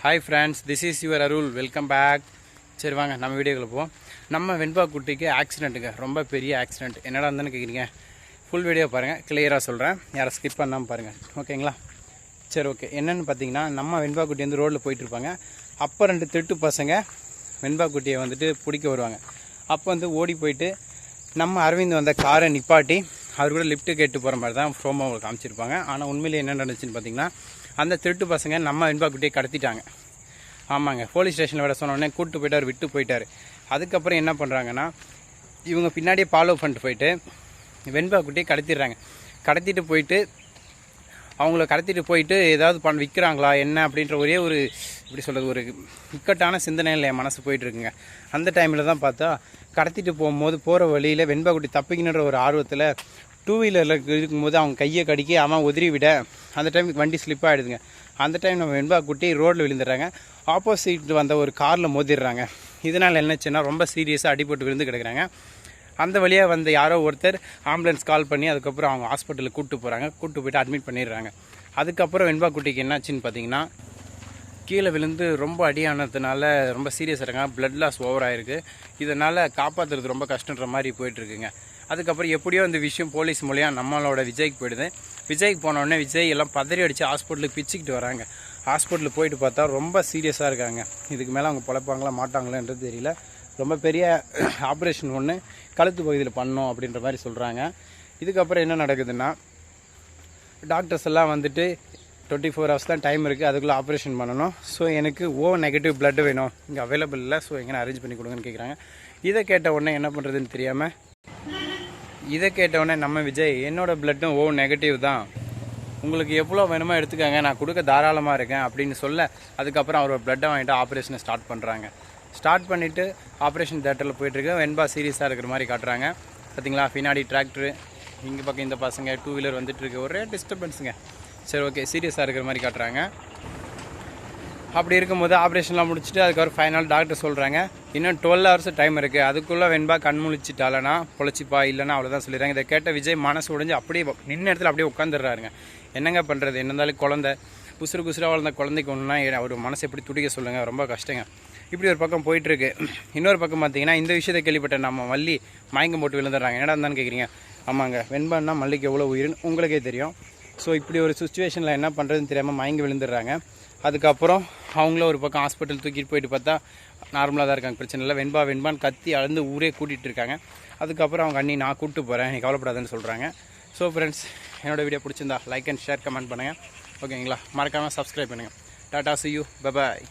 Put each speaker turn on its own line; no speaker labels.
Hi friends this is your Arul welcome back சரி வாங்க நம்ம வீடியோக்குள்ள போவோம். நம்ம வெண்பா குட்டிக்கு ஆக்சிடென்ட்டுங்க ரொம்ப பெரிய ஆக்சிடென்ட் என்னடா இருந்தேன்னு கேட்குறீங்க ஃபுல் வீடியோ பாருங்கள் கிளியராக சொல்கிறேன் யாரை ஸ்கிப் பண்ணாமல் பாருங்கள் ஓகேங்களா சரி ஓகே என்னென்னு பார்த்தீங்கன்னா நம்ம வெண்பா குட்டி வந்து ரோட்டில் போயிட்டுருப்பாங்க அப்போ ரெண்டு திருட்டு பசங்க வெண்பா குட்டியை வந்துட்டு பிடிக்க வருவாங்க. அப்போ வந்து ஓடி போயிட்டு நம்ம அரவிந்த் வந்த காரை நிப்பாட்டி அவர் கூட லிஃப்ட்டு கேட்டு போகிற மாதிரி தான் ப்ரோமோவில் காமிச்சிருப்பாங்க. ஆனால் உண்மையிலே என்ன நடந்துச்சுன்னு பார்த்தீங்கன்னா அந்த திருட்டு பசங்க நம்ம வெண்பா கடத்திட்டாங்க. ஆமாங்க போலீஸ் ஸ்டேஷனில் விட சொன்னோடனே கூப்பிட்டு போயிட்டார் விட்டு போயிட்டார். அதுக்கப்புறம் என்ன பண்ணுறாங்கன்னா இவங்க பின்னாடியே ஃபாலோ பண்ணிட்டு போயிட்டு வெண்பா குட்டியை கடத்திடுறாங்க. கடத்திட்டு போயிட்டு அவங்கள கடத்திட்டு போயிட்டு ஏதாவது பண் விற்கிறாங்களா என்ன அப்படின்ற ஒரே ஒரு இப்படி சொல்கிறது ஒரு இக்கட்டான சிந்தனையில் என் மனசு போயிட்டுருக்குங்க. அந்த டைமில் தான் பார்த்தா கடத்திட்டு போகும்போது போகிற வழியில் வெண்பாக்குட்டி தப்பிக்கணுன்ற ஒரு ஆர்வத்தில் டூ வீலரில் இருக்கும்போது அவங்க கையை கடிக்கி அவன் உதறி விட. அந்த டைமுக்கு வண்டி ஸ்லிப் ஆகிடுதுங்க அந்த டைம் நம்ம வெண்பா குட்டி ரோட்டில் விழுந்துடுறாங்க. ஆப்போசிட் வந்த ஒரு காரில் மோதிடுறாங்க. இதனால் என்னச்சுன்னா ரொம்ப சீரியஸாக அடிபட்டு விழுந்து கிடக்குறாங்க. அந்த வழியாக வந்த யாரோ ஒருத்தர் ஆம்புலன்ஸ் கால் பண்ணி அதுக்கப்புறம் அவங்க ஹாஸ்பிட்டலுக்கு கூப்பிட்டு போகிறாங்க கூப்பிட்டு போயிட்டு அட்மிட் பண்ணிடுறாங்க. அதுக்கப்புறம் வெண்பா குட்டிக்கு என்னாச்சுன்னு பார்த்தீங்கன்னா கீழே விழுந்து ரொம்ப அடியானதுனால ரொம்ப சீரியஸ் இருக்காங்க. ப்ளட் லாஸ் ஓவர் ஆகிருக்கு இதனால் காப்பாற்றுறது ரொம்ப கஷ்டன்ற மாதிரி போயிட்டுருக்குங்க அதுக்கப்புறம் எப்படியோ இந்த விஷயம் போலீஸ் மூலியம் நம்மளோட விஜய்க்கு போயிடுது. விஜய்க்கு போனோடனே விஜய் எல்லாம் பதறி அடித்து ஹாஸ்பிட்டலுக்கு பிச்சுக்கிட்டு வராங்க. ஹாஸ்பிட்டலுக்கு போயிட்டு பார்த்தா ரொம்ப சீரியஸாக இருக்காங்க. இதுக்கு மேலே அவங்க பொழைப்பாங்களா மாட்டாங்களான்றது தெரியல. ரொம்ப பெரிய ஆப்ரேஷன் ஒன்று கழுத்து பகுதியில் பண்ணோம் அப்படின்ற மாதிரி சொல்கிறாங்க இதுக்கப்புறம் என்ன நடக்குதுன்னா டாக்டர்ஸ் எல்லாம் வந்துட்டு டுவெண்ட்டி ஃபோர் ஹவர்ஸ் தான் டைம் இருக்குது அதுக்குள்ளே ஆப்ரேஷன் பண்ணணும். ஸோ எனக்கு ஓ நெகட்டிவ் பிளட் வேணும். இங்கே அவைலபிள் இல்லை ஸோ எங்கே அரேஞ்ச் பண்ணி கொடுங்கன்னு கேட்குறாங்க இதை கேட்ட உடனே என்ன பண்ணுறதுன்னு தெரியாமல் இதை கேட்டவுடனே நம்ம விஜய் என்னோட பிளட்டும் ஓ நெகட்டிவ் தான். உங்களுக்கு எவ்வளோ வேணுமோ எடுத்துக்கங்க நான் கொடுக்க தாராளமாக இருக்கேன் அப்படின்னு சொல்ல அதுக்கப்புறம் அவர் பிளட்டை வாங்கிட்டு ஆப்ரேஷனை ஸ்டார்ட் பண்ணுறாங்க ஸ்டார்ட் பண்ணிவிட்டு ஆப்ரேஷன் தேட்டரில் போயிட்டுருக்கு வெண்பா சீரியஸாக இருக்கிற மாதிரி காட்டுறாங்க. பார்த்தீங்களா? பின்னாடி டிராக்டரு இங்கே பக்கம் இந்த பசங்க டூ வீலர் வந்துட்டுருக்கு ஒரே டிஸ்டர்பன்ஸுங்க சரி ஓகே சீரியஸாக இருக்கிற மாதிரி காட்டுறாங்க. அப்படி இருக்கும்போது ஆப்ரேஷன்லாம் முடிச்சுட்டு அதுக்கப்புறம் ஃபைனல் டாக்டர் சொல்கிறாங்க இன்னும் டுவெல் ஹவர்ஸ் டைம் இருக்குது அதுக்குள்ளே வெண்பா கண் முழிச்சிட்டாலனா பொழைச்சிப்பா இல்லைன்னா அவ்வளோதான் சொல்லிடுறாங்க. இதை கேட்ட விஜய் மனசு உடைஞ்சு அப்படியே நின்ன இடத்துல அப்படியே உட்காந்துடுறாருங்க என்னங்க பண்ணுறது என்ன இருந்தாலும் குழந்தை குசுறு குசுறாக வளர்ந்த குழந்தைக்கு ஒன்றுனா அவர் மனசு எப்படி துடிக்க சொல்லுங்கள் ரொம்ப கஷ்டங்க. இப்படி ஒரு பக்கம் போயிட்டுருக்கு. இன்னொரு பக்கம் பார்த்தீங்கன்னா இந்த விஷயத்தை கேள்விப்பட்ட நம்ம மல்லி மயங்கம் போட்டு விழுந்துடுறாங்க. என்னடா இருந்தான்னு கேட்குறீங்க ஆமாங்க. வெண்பான்னா மல்லிக்கு எவ்வளோ உயிர்னு உங்களுக்கே தெரியும். ஸோ இப்படி ஒரு சுச்சுவேஷனில் என்ன பண்ணுறதுன்னு தெரியாமல் மயங்கி விழுந்துடுறாங்க. அதுக்கப்புறம் அவங்கள ஒரு பக்கம் ஹாஸ்பிட்டல் தூக்கிட்டு போயிட்டு பார்த்தா நார்மலாக தான் இருக்காங்க பிரச்சனை இல்லை. வெண்பா வெண்பான்னு கத்தி அளந்து ஊரே கூட்டிகிட்டு இருக்காங்க. அதுக்கப்புறம் அவங்க அண்ணி நான் கூப்பிட்டு போகிறேன் நீ கவலைப்படாதுன்னு சொல்கிறாங்க ஸோ ஃப்ரெண்ட்ஸ் என்னோடய வீடியோ பிடிச்சிருந்தா லைக் அண்ட் ஷேர் கமெண்ட் பண்ணுங்கள் ஓகேங்களா மறக்காமல் சப்ஸ்கிரைப் பண்ணுங்கள் டாட்டா சி யூ பபாய்